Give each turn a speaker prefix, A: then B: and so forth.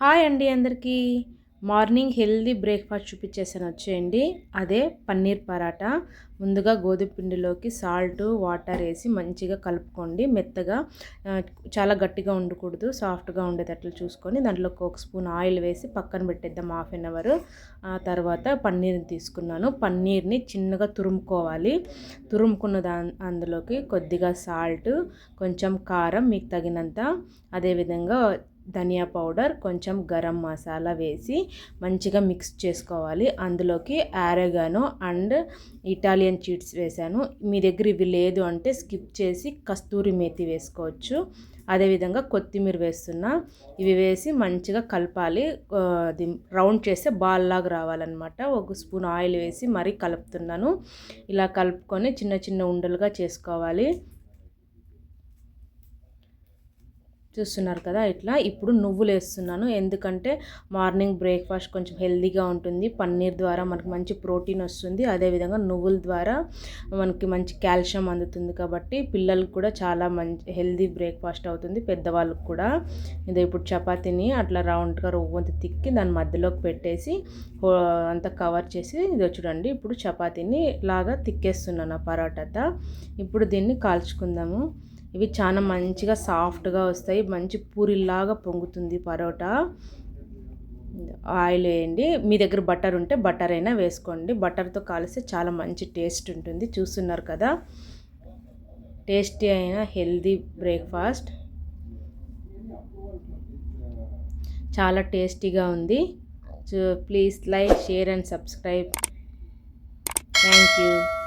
A: Hi అండి అందరికీ. Morning healthy breakfast చూపించేసాను వచ్చేయండి. అదే పన్నీర్ పరాటా. ముందుగా గోధుమ పిండిలోకి సాల్ట్ వాటర్ వేసి మంచిగా కలుపుకోండి. మెత్తగా చాలా గట్టిగా ఉండకూడదు. సాఫ్ట్గా ఉండేటట్లు చూసుకొని దాంట్లో ఒక స్పూన్ ఆయిల్ వేసి పక్కన పెట్టేద్దాం హాఫ్ అన్ అవర్. ఆ తర్వాత పన్నీర్ని తీసుకున్నాను. పన్నీర్ని చిన్నగా తురుముకోవాలి. తురుముకున్న దా అందులోకి కొద్దిగా సాల్ట్ కొంచెం కారం మీకు తగినంత. అదేవిధంగా ధనియా పౌడర్ కొంచెం గరం మసాలా వేసి మంచిగా మిక్స్ చేసుకోవాలి. అందులోకి ఆరెగానో అండ్ ఇటాలియన్ చీట్స్ వేసాను. మీ దగ్గర ఇవి లేదు అంటే స్కిప్ చేసి కస్తూరి మేతి వేసుకోవచ్చు. అదేవిధంగా కొత్తిమీర వేస్తున్నా. ఇవి వేసి మంచిగా కలపాలి. అది రౌండ్ చేస్తే బాల్ లాగా రావాలన్నమాట. ఒక స్పూన్ ఆయిల్ వేసి మరీ కలుపుతున్నాను. ఇలా కలుపుకొని చిన్న చిన్న ఉండలుగా చేసుకోవాలి. చూస్తున్నారు కదా ఇట్లా. ఇప్పుడు నువ్వులు వేస్తున్నాను ఎందుకంటే మార్నింగ్ బ్రేక్ఫాస్ట్ కొంచెం హెల్దీగా ఉంటుంది. పన్నీర్ ద్వారా మనకు మంచి ప్రోటీన్ వస్తుంది. అదేవిధంగా నువ్వుల ద్వారా మనకి మంచి కాల్షియం అందుతుంది కాబట్టి పిల్లలకు కూడా చాలా మంచి హెల్దీ బ్రేక్ఫాస్ట్ అవుతుంది పెద్దవాళ్ళకు కూడా. ఇది ఇప్పుడు చపాతీని అట్లా రౌండ్గా రవ్వంత తిక్కి దాని మధ్యలోకి పెట్టేసి హో- అంతా కవర్ చేసి ఇది చూడండి. ఇప్పుడు చపాతీని లాగా తిక్కేస్తున్నాను ఆ పరోటాతో. ఇప్పుడు దీన్ని కాల్చుకుందాము. ఇవి చాలా మంచిగా సాఫ్ట్గా వస్తాయి. మంచి పూరిలాగా పొంగుతుంది పరోటా. ఆయిల్ వేయండి. మీ దగ్గర బటర్ ఉంటే బటర్ అయినా వేసుకోండి. బటర్తో కాలిస్తే చాలా మంచి టేస్ట్ ఉంటుంది. చూస్తున్నారు కదా? టేస్టీ అయిన హెల్దీ బ్రేక్ఫాస్ట్. చాలా టేస్టీగా ఉంది. So please like share and subscribe. Thank you.